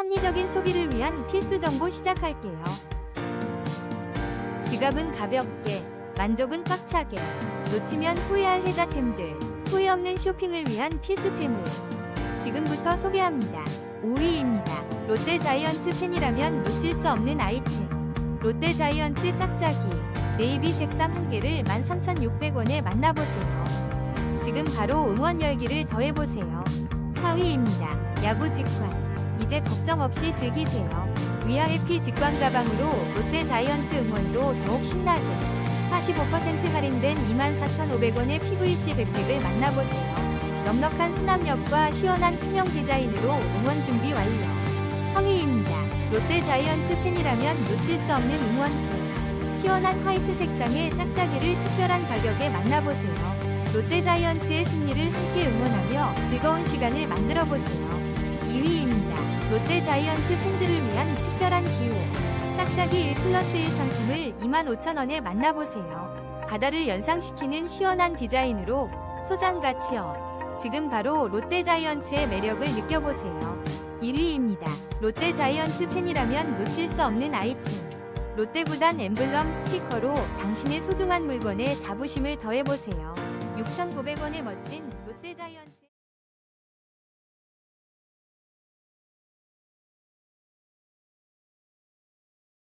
합리적인 소비를 위한 필수 정보 시작할게요. 지갑은 가볍게, 만족은 꽉차게, 놓치면 후회할 혜자템들, 후회 없는 쇼핑을 위한 필수템을 지금부터 소개합니다. 5위입니다. 롯데 자이언츠 팬이라면 놓칠 수 없는 아이템. 롯데 자이언츠 짝짝이 네이비 색상 한 개를 13,600원에 만나보세요. 지금 바로 응원 열기를 더해보세요. 4위입니다. 야구 직관. 이제 걱정 없이 즐기세요. 위아 해피 직관 가방으로 롯데 자이언츠 응원도 더욱 신나게 45% 할인된 24,500원의 PVC 백팩을 만나보세요. 넉넉한 수납력과 시원한 투명 디자인으로 응원 준비 완료. 3위입니다. 롯데 자이언츠 팬이라면 놓칠 수 없는 응원템. 시원한 화이트 색상의 짝짝이를 특별한 가격에 만나보세요. 롯데 자이언츠의 승리를 함께 응원하며 즐거운 시간을 만들어 보세요. 2위입니다. 롯데 자이언츠 팬들을 위한 특별한 기회. 짝짝이 1 플러스 1 상품을 25,000원에 만나보세요. 바다를 연상시키는 시원한 디자인으로 소장 가치업. 지금 바로 롯데 자이언츠의 매력을 느껴보세요. 1위입니다. 롯데 자이언츠 팬이라면 놓칠 수 없는 아이템. 롯데구단 엠블럼 스티커로 당신의 소중한 물건에 자부심을 더해보세요. 6,900원의 멋진 롯데 자이언츠